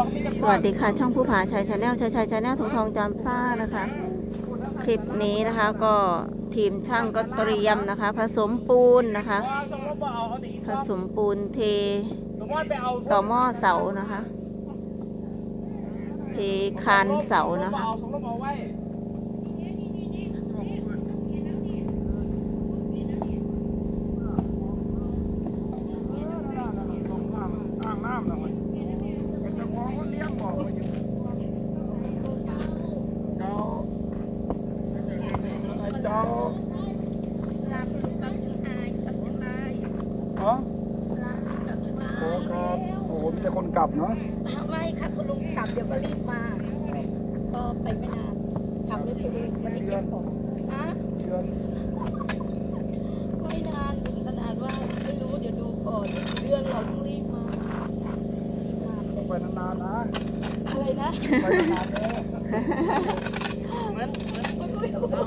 สวัสดีค่ะ ช่องผู้ผาชัยชาแนลชัยชัยชาแนลทองทองจามซ่านะคะ คลิปนี้นะคะก็ทีมช่างก็เตรียมนะคะ ผสมปูนนะคะ ผสมปูนเทต่อหม้อเสานะคะเทคานเสานะคะ เอาสมมติเอาไว้ อ่างน้ำนะมันเป็นเจ้าของคนเลี้ยงบอกมาอยู่เจ้าไอ้เจ้าลาคุณลุงกับคุณอายกับจังไรฮะลาคุณกับจังไรโอ้ครับโอ้มีแต่คนกลับเนาะ ไม่ค่ะคุณลุงกลับเดี๋ยวก็รีบมา ก็ไปไม่นานขับรถไปเองวันนี้เก็บของฮะ เดือน ไม่นานถึงขนาดว่าไม่รู้เดี๋ยวดูก่อนเรื่องเราต้องรีบมามาแต่ ไปนานๆนะ อะไรนะ ไปนานๆเลย เหมือนเหมือน ไม่รู้เดี๋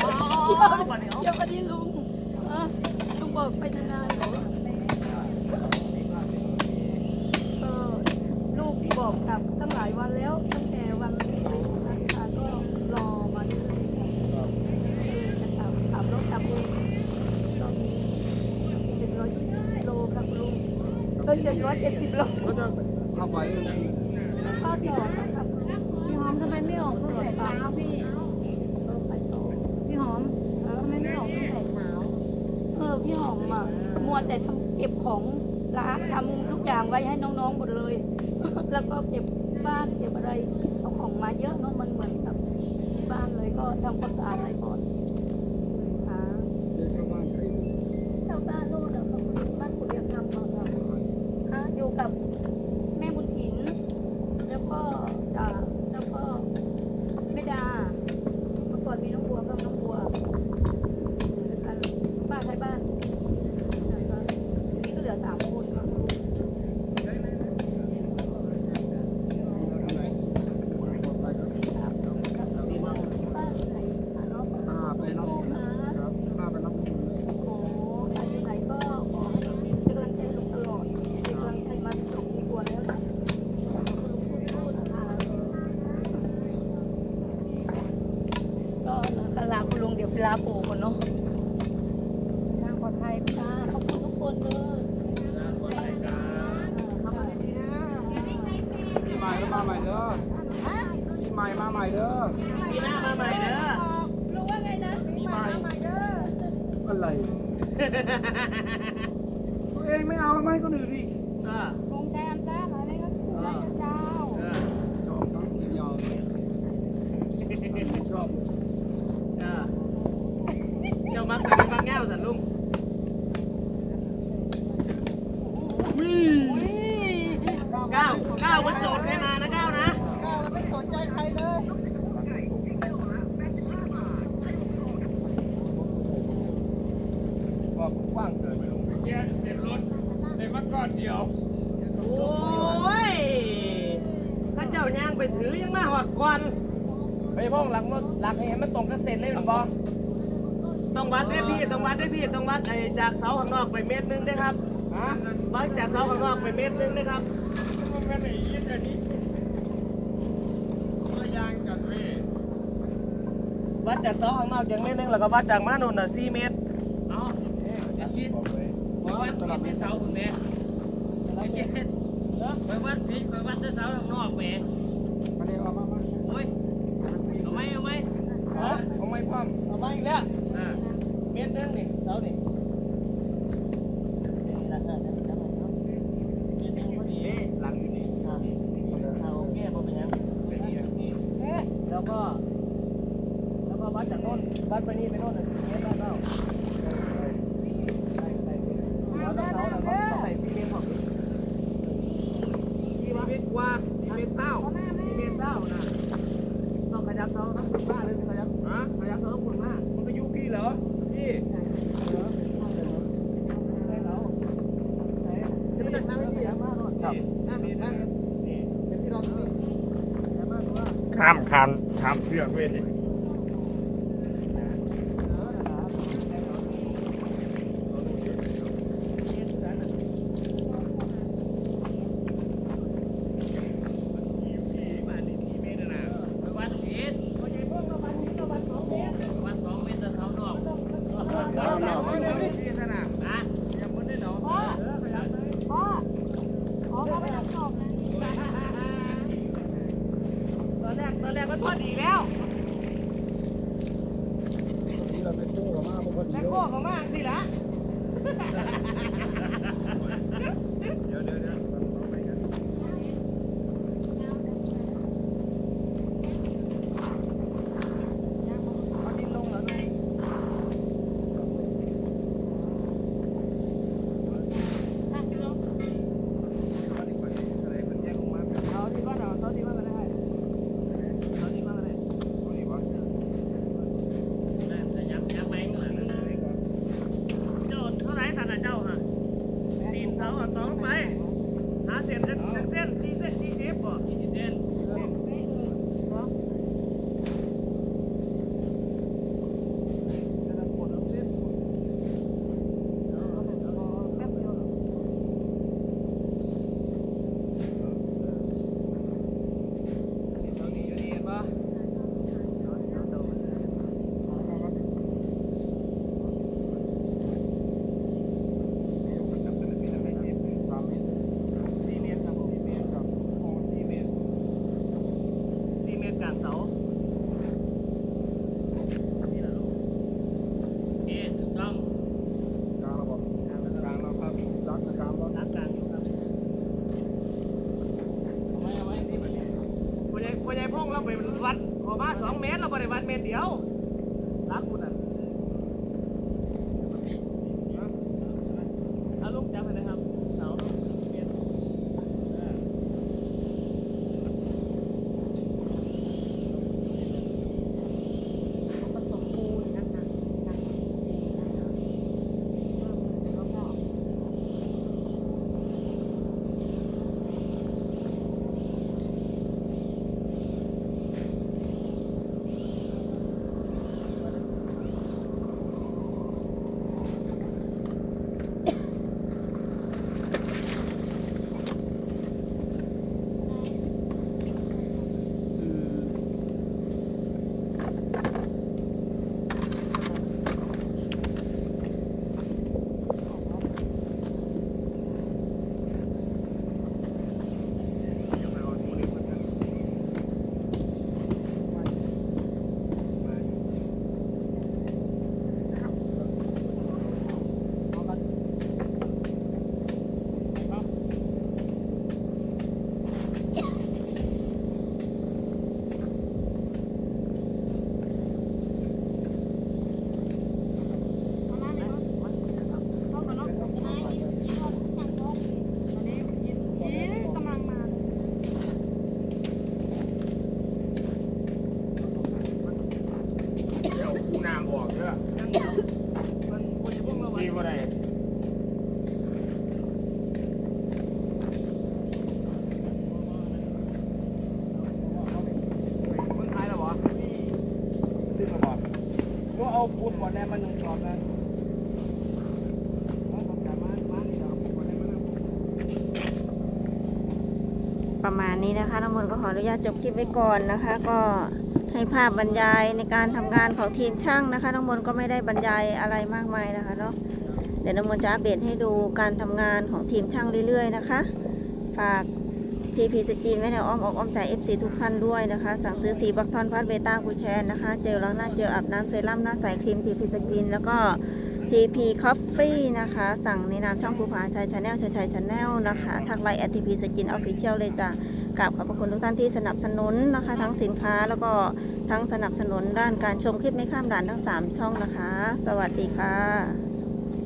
ยวเดี๋ยววันนี้ลุงอะลุงบอกไปนานๆเหรอเออลูกบอกกลับตั้งหลายวันแล้วตั้งแต่วันนะคะก็รอมาเรื่อยๆ จะขับขับรถขับเองตอนนี้เจ็ดร้อยยี่สิบโลครับลุงก็เจ็ด ร้อยเจ็ดสิบโลก็จะข้าไปก็ต่อนะครับพี่หอมทำไมไม่ออกตั้งแต่เช้าพี่ก็ไปต่อพี่หอมทำไมไม่ออกตั้งแต่เช้าเออพี่หอมอะมัวแต่ทำเก็บของร้านทำทุกอย่างไว้ให้น้องๆหมดเลย แล้วก็เก็บบ้านเก็บอะไรเอาของมาเยอะเนาะมันเหมือนกับที่บ้านเลยก็ทำความสะอาดอะไรก่อนค่ะ เดี๋ยวชาวบ้านใคร ชาวบ้านโน่นอะเขาบ้านคุณเรียกทำมาค่ะ ค่ะอยู่ กับแม่บุญถิน แล้วก็จ่าแล้วก็แม่ดาเมื่อก่อนมีน้องบัวกับน้องบัวอยู่ด้วยกันป้าใช้บ้านนะคะทีนี้ก็เหลือสามคนค่ะลูกป้าไหนหาน้อง อ่าไปน้ำครับป้าไปน้ำมูลเลย โอ้ใครอยู่ไหนก็ขอให้เป็นกำลังใจลุงตลอดเป็นกำลังใจมาส่งที่บัวแล้วนะคุณลุงสู้ๆนะคะ ก็นะคะลาคุณลุงเดี๋ยวไปลาปู่ก่อนเนาะทางปลอดภัยจ้าขอบคุณทุกคนเลย ปีใหม่ก็มาใหม่เด้อปีใหม่มาใหม่เด้อ ปีหน้ามาใหม่เด้อ ลุงว่าไงนะ ปีใหม่อะไรตัวเองไม่เอาทำไมคนอื่นดิอ่าลุงแทนจ้าหน่อยเลยนะเจ้าเออชอบทั้งยาวชอบเออเจ้ามักสั่นมักแง่วสันลุงเก้าเก้าวมันโสดให้มานะก้าวนะ บอกกว้างเกินไปลงไปเยี่ยเด็ดรถเด็ดมาก่อนเดียว โอ้ยถ้าเจ้าย่าง ไปถือยังมาหอดควันเฮ้ยพ่อหลังรถหลังให้มันตรงกับเส้นเลยมันบอต้องวัดได้พี่ต้องวัดได้พี่ต้องวัดไอ้จากเสาข้างนอกไปเมตรหนึงได้ครับฮะวัดจากเสาข้างนอกไปเมตรหนึงได้ครับมันเป็นไอ้ยี่อันนี้ก็ยางกันเว้ยวัดจากเสาข้างนอกอย่างเมตรหนึงแล้วก็วัดจากมาโน่นน่ะ4เมตรเอาอย่าคิดไปวัดผิดที่เสาคุณแม่ไปเจ็ดไปวัดผิดไปวัดที่เสาข้างนอกแหม่ มาเดี๋ยวเอามามาโอ้ยเอาไหมเอาไหมฮะเอาไม่พ่อม เอาไหมอีกแล้วอ่าเมตรหนึงนี่เสานี่เมตรหนึงพอดี นี่หลังอยู่นี่ เอาโอเคบ่เป็นหยังแล้วก็ แล้วก็วัดจากโน่นวัดไปนี่ไปโน่นน่ะสี่เมตรได้เปล่าแล้วต้องเสาน่ะต้องต้องไหนสี่เมตรพอที่ว่า เมตรกว่าสี่เมตรเศร้า สี่เมตรเศร้านะต้องขยับเสาทั้งคุณมากเลยขยับ ฮะ ขยับเสาทั้งคุณมาก มันก็ยุคพี่เหรอพี่ จะไม่ต้องทำให้เสียมากหรอกครับอะนี่นะเดี๋ยวพี่ลองดูนี่เสียมากหรื อว่าข้ามคานข้ามเชือกเว้ย มันพอดีแล้วนี่เราเป็นคู่กับมาพอดีแต่โค้งของมากสิละ เดี๋ยวเดี๋ยวเดี๋ยวเราไปกัน เอาดินลงเหรอลุง อะไรเป็นแยกออกมาเป็น เอาดีกว่าเอาเอาดีกว่าก็ได้เอาดีกว่าก็ได้ ตรงนี้วะ แต่ยับยับไปก่อนนะเจ้าเท่าไหร่สันน่ะเจ้าฮะตีนเสาอะสองไปหาเส้นเส้นเส้นสี่เส้นสี่สิบบ่สี่สิบเส้น เสานี่อยู่นี่เห็นปะ สี่เมตรครับผมสี่เมตรครับโอ้สี่เมตรสี่เมตรกลางเสานี่แหละลูกเอ๊ะถูกต้อง กลางเราบอกกลางเราครับรักกลางเรา นักกลางอยู่ครับเอาไว้เอาไว้ที่มันเนี่ยพ่อใหญ่พ่อใหญ่พงเราไปวัด ออกมาสองเมตรเราบริวารเมตรเดียวรักคุณอะเอาลูกจับไปเลยครับเสาสี่เมตรเออ ผสมปูนนะคะนะคะแล้วก็ เดี๋ยวคู่น้ำบอกเด้อ ยังเดียวมันควรจะพุ่งมาวั ดี น ว่าไร คนไทยเหรอวะดึงมาบอก ก็เอาปูนก่อนแน่มันหนึ่งสอบนะประมาณนี้นะคะน้ำมนต์ก็ขออนุญาตจบคลิปไว้ก่อนนะคะ ก็ให้ภาพบรรยายในการทำงานของทีมช่างนะคะน้ำมนต์ก็ไม่ได้บรรยายอะไรมากมายนะคะเนาะเดี๋ยวน้ำมนต์จะอัปเดตให้ดูการทำงานของทีมช่างเรื่อยๆนะคะ ฝาก TP สกรีนไว้ในอ้อมอกอ้อมใจ FC ทุกท่านด้วยนะคะ สั่งซื้อสีบักทอนพัดเบต้ากูแชนนะคะ เจลล้างหน้าเจลอาบน้ำเซรั่มหน้าใสครีม TP สกรีนแล้วก็ TP Coffee นะคะ สั่งในนามช่องภูผาชัยชาแนลชัยชัยชาแนลนะคะทักไลน์ TP สกินออฟฟิเชียลเลยจ้ะกราบขอบพระคุณทุกท่านที่สนับสนุนนะคะ ทั้งสินค้าแล้วก็ทั้งสนับสนุนด้านการชมคลิปไม่ข้ามด่านทั้ง 3 ช่องนะคะ สวัสดีค่ะ